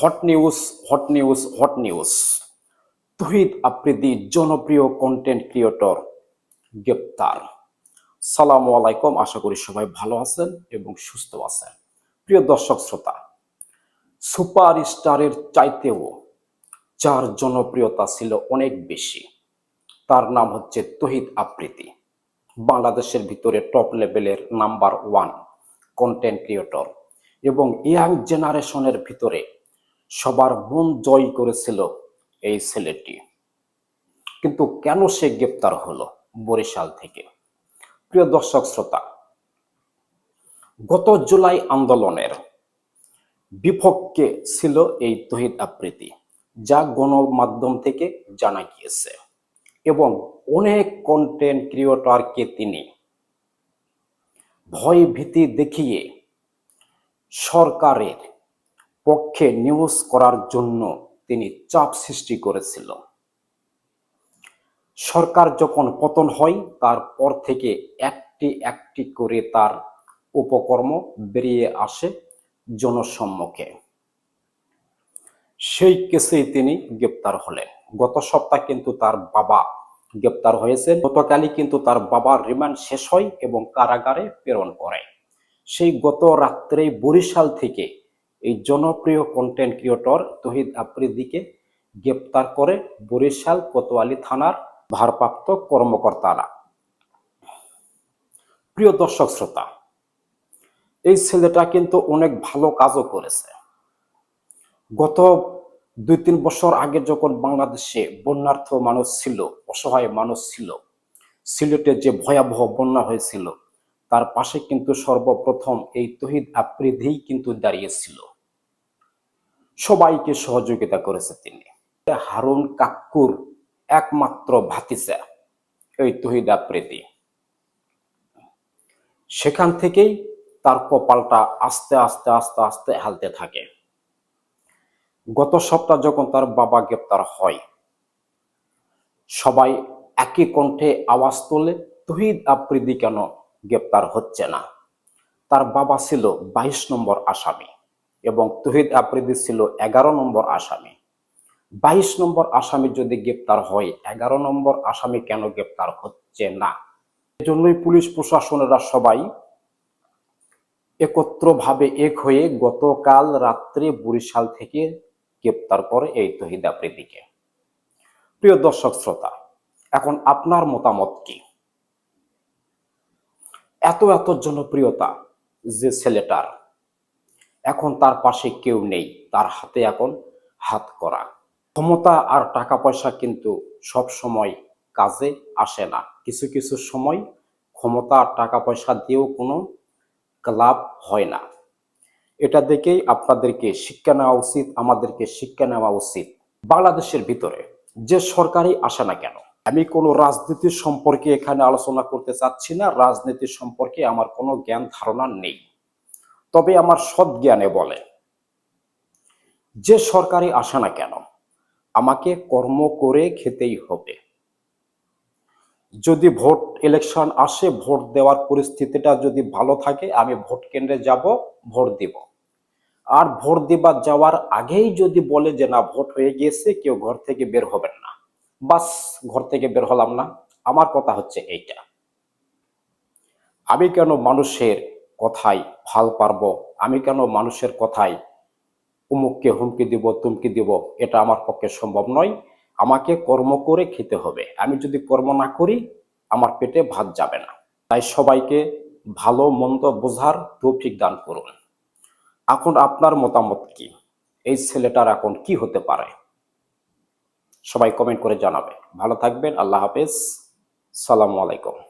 Hot news hot news hot news Tahid Afridi জনপ্রিয় content creator গ্রেপ্তার। সালাম আলাইকুম, আশা করি সবাই ভালো আছেন এবং সুস্থ আছেন। প্রিয় দর্শক শ্রোতা সুপার স্টারের চাইতেও যার জনপ্রিয়তা ছিল অনেক বেশি, তার নাম হচ্ছে তহিদ আফ্রিদি বাংলাদেশের ভিতরে টপ লেভেলের নাম্বার ওয়ান কন্টেন্ট ক্রিয়েটর এবং ইয়াং জেনারেশনের ভিতরে সবার মন জয় করেছিল এই ছেলেটি। কিন্তু কেন সে গ্রেপ্তার হলো বরিশাল থেকে? প্রিয় দর্শক শ্রোতা, গত জুলাই আন্দোলনের বিপক্ষে ছিল এই তহিদ আফ্রিদি যা গণমাধ্যম থেকে জানা গিয়েছে এবং অনেক কন্টেন্ট ক্রিয়েটরকে তিনি ভয় ভীতি দেখিয়ে সরকারের পক্ষে নিউজ করার জন্য তিনি চাপ সৃষ্টি করেছিল। সরকার যখন পতন হয়, তারপর থেকে একটি একটি করে তার উপকর্ম বেরিয়ে আসে জনসম্মুখে। সেই কেসেই তিনি গ্রেপ্তার হলেন। গত সপ্তাহ কিন্তু তার বাবা গ্রেপ্তার হয়েছে গতকালই কিন্তু তার বাবার রিমান্ড শেষ হয় এবং কারাগারে প্রেরণ করে। সেই গত রাত্রে বরিশাল থেকে এই জনপ্রিয় কন্টেন্ট ক্রিয়েটর তহিদ আফ্রিদিকে গ্রেপ্তার করে বরিশাল কোতোয়ালি থানার ভারপ্রাপ্ত কর্মকর্তারা। প্রিয় দর্শক শ্রোতা, এই ছেলেটা কিন্তু অনেক ভালো কাজও করেছে। গত দুই তিন বছর আগে যখন বাংলাদেশে বন্যার্থ মানুষ ছিল, অসহায় মানুষ ছিল, সিলেটে যে ভয়াবহ বন্যা হয়েছিল, তার পাশে কিন্তু সর্বপ্রথম এই তহিদ আফ্রিদিই কিন্তু দাঁড়িয়েছিল। সবাইকে সহযোগিতা করেছে তিনি। হারুন কাক্কুর একমাত্র ভাতিজা এই তহিদ আফ্রিদি সেখান থেকেই তার কপালটা আস্তে আস্তে আস্তে আস্তে হালতে থাকে। গত সপ্তাহ যখন তার বাবা গ্রেপ্তার হয়, সবাই একই কণ্ঠে আওয়াজ তোলে, তহিদ আফ্রিদি কেন গ্রেপ্তার হচ্ছে না? তার বাবা ছিল বাইশ নম্বর আসামি। এবং তহিদ আফ্রিদি ছিল এগারো নম্বর আসামি। বাইশ নম্বর আসামি যদি গ্রেপ্তার হয়, এগারো নম্বর আসামি কেন গ্রেপ্তার হচ্ছে না? এজন্যই পুলিশ প্রশাসনেরা সবাই একত্রভাবে এক হয়ে গতকাল রাত্রে বরিশাল থেকে গ্রেপ্তার করে এই তহিদ আফ্রিদিকে প্রিয় দর্শক শ্রোতা, এখন আপনার মতামত কি? এত এত জনপ্রিয়তা যে ছেলেটার এখন তার পাশে কেউ নেই, তার হাতে এখন হাত করা। ক্ষমতা আর টাকা পয়সা কিন্তু সব সময় কাজে আসে না। কিছু কিছু সময় ক্ষমতা আর টাকা পয়সা দিয়েও কোনো লাভ হয় না। এটা দেখেই আপনাদেরকে শিক্ষা নেওয়া উচিত, আমাদেরকে শিক্ষা নেওয়া উচিত। বাংলাদেশের ভিতরে যে সরকারই আসে না কেন, আমি কোনো রাজনীতি সম্পর্কে এখানে আলোচনা করতে চাচ্ছি না। রাজনীতি সম্পর্কে আমার কোনো জ্ঞান, ধারণা নেই। তবে আমার সৎ জ্ঞানে বলে, যে সরকারি আসে না কেন, আমাকে কর্ম করে খেতেই হবে। যদি ভোট ইলেকশন আসে, ভোট দেওয়ার পরিস্থিতিটা যদি ভালো থাকে, আমি ভোট কেন্দ্রে যাব, ভোট দিব। আর ভোট দিবার যাওয়ার আগেই যদি বলে যে না, ভোট হয়ে গিয়েছে, কেউ ঘর থেকে বের হবেন না। বাস, ঘর থেকে বের হলাম না। আমার কথা হচ্ছে এইটা। আমি কেন মানুষের কথায় ফাল পারব? আমি কেন মানুষের কথায় উমুককে হুমকি দিব, তুমকি দিব? এটা আমার পক্ষে সম্ভব নয়। আমাকে কর্ম করে খেতে হবে। আমি যদি কর্ম না করি, আমার পেটে ভাত যাবে না। তাই সবাইকে ভালো মন্দ বোঝার তৌফিক দান করুন। এখন আপনার মতামত কি? এই ছেলেটার এখন কি হতে পারে? সবাই কমেন্ট করে জানাবে। ভালো থাকবেন। আল্লাহ হাফেজ। সালামু আলাইকুম।